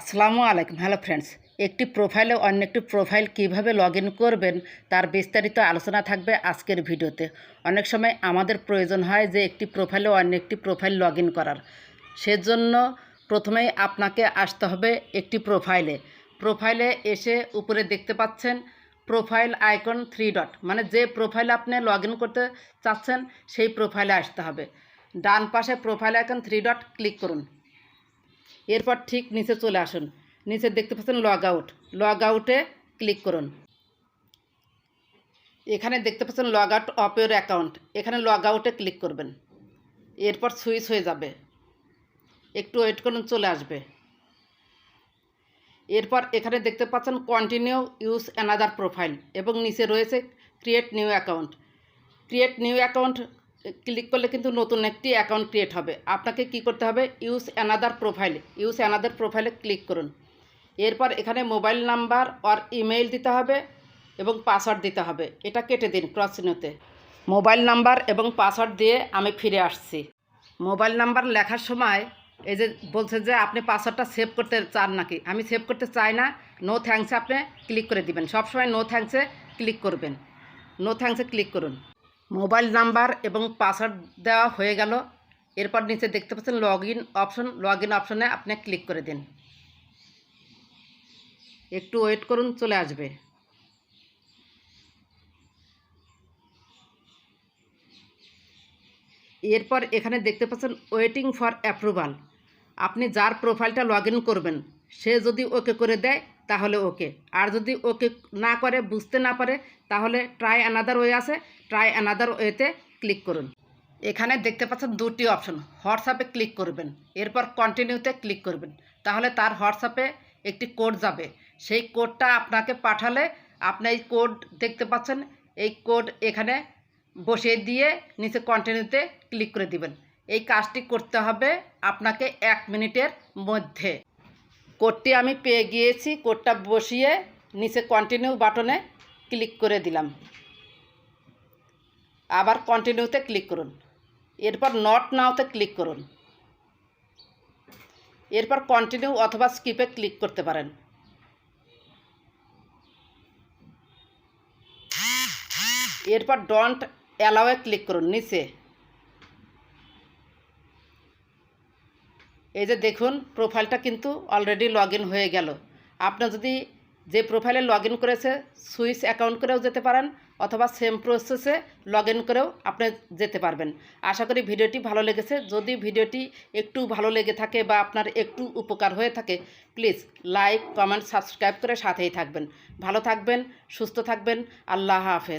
আসসালামু আলাইকুম। Hello friends, একটি প্রোফাইলে অন্য একটি প্রোফাইল কীভাবে লগ করবেন তার বিস্তারিত আলোচনা থাকবে আজকের ভিডিওতে। অনেক সময় আমাদের প্রয়োজন হয় যে একটি প্রোফাইলে অন্য একটি প্রোফাইল লগ করার। সেজন্য প্রথমেই আপনাকে আসতে হবে একটি প্রোফাইলে প্রোফাইলে এসে উপরে দেখতে পাচ্ছেন প্রোফাইল আইকন থ্রি ডট মানে যে প্রোফাইলে আপনি লগ করতে চাচ্ছেন সেই প্রোফাইলে আসতে হবে। ডান পাশে profile icon three dot click করুন। এরপর ঠিক নিচে চলে আসুন। নিচে দেখতে পাচ্ছেন লগ আউট লগ আউটে ক্লিক করুন। এখানে দেখতে পাচ্ছেন log out of your account এখানে লগ আউটে ক্লিক করবেন। এরপর সুইচ হয়ে যাবে। একটু ওয়েট করুন, চলে আসবে। এরপর এখানে দেখতে পাচ্ছেন কন্টিনিউ ইউজ অ্যানাদার প্রোফাইল এবং নিচে রয়েছে create new account create new account click করলে কিন্তু নতুন একটি অ্যাকাউন্ট ক্রিয়েট হবে। আপনাকে কি করতে হবে? Use another profile use another প্রোফাইলে ক্লিক করুন। এরপর এখানে মোবাইল নাম্বার আর ইমেইল দিতে হবে এবং পাসওয়ার্ড দিতে হবে। এটা কেটে দিন ক্রস মোবাইল নাম্বার এবং পাসওয়ার্ড দিয়ে আমি ফিরে আসছি। মোবাইল নাম্বার লেখার সময় এই যে বলছে যে আপনি পাসওয়ার্ডটা সেভ করতে চান নাকি? আমি সেভ করতে চাই না। নো থ্যাঙ্কসে আপনি ক্লিক করে দিবেন। সবসময় নো থ্যাঙ্কসে ক্লিক করবেন। নো থ্যাঙ্কসে ক্লিক করুন। মোবাইল নাম্বার এবং পাসওয়ার্ড দেওয়া হয়ে গেল। এরপর নিচে দেখতে পাচ্ছেন log in option log in অপশনে আপনি ক্লিক করে দিন। একটু ওয়েট করুন, চলে আসবে। এরপর এখানে দেখতে পাচ্ছেন ওয়েটিং ফর অ্যাপ্রুভাল আপনি যার প্রোফাইলটা লগ করবেন সে যদি ওকে করে দেয়, তাহলে ওকে। আর যদি ওকে না করে, বুঝতে না পারে, তাহলে ট্রাই অ্যানাদার ওয়ে আছে। ট্রাই অ্যানাদার ওয়েতে ক্লিক করুন। এখানে দেখতে পাচ্ছেন দুটি অপশন হোয়াটসঅ্যাপে ক্লিক করবেন। এরপর কন্টিনিউতে ক্লিক করবেন। তাহলে তার হোয়াটসঅ্যাপে একটি কোড যাবে। সেই কোডটা আপনাকে পাঠালে আপনি এই কোড দেখতে পাচ্ছেন, এই কোড এখানে বসিয়ে দিয়ে নিচে কন্টিনিউতে ক্লিক করে দিবেন। এই কাজটি করতে হবে আপনাকে এক মিনিটের মধ্যে। কোডটি আমি পেয়ে গিয়েছি, কোডটা বসিয়ে নিচে কন্টিনিউ বাটনে ক্লিক করে দিলাম। আবার কন্টিনিউতে ক্লিক করুন। এরপর নট নাওতে ক্লিক করুন। এরপর কন্টিনিউ অথবা স্কিপে ক্লিক করতে পারেন। এরপর ডন্ট অ্যালাওয়ে ক্লিক করুন, নিচে। এই যে দেখুন প্রোফাইলটা কিন্তু অলরেডি লগ হয়ে গেল। আপনার যদি যে প্রোফাইলে লগ করেছে সুইচ অ্যাকাউন্ট করেও যেতে পারেন, অথবা সেম প্রসেসে লগ করেও আপনি যেতে পারবেন। আশা করি ভিডিওটি ভালো লেগেছে। যদি ভিডিওটি একটু ভালো লেগে থাকে বা আপনার একটু উপকার হয়ে থাকে প্লিজ লাইক কমেন্ট সাবস্ক্রাইব করে সাথেই থাকবেন। ভালো থাকবেন, সুস্থ থাকবেন। আল্লাহ হাফেজ।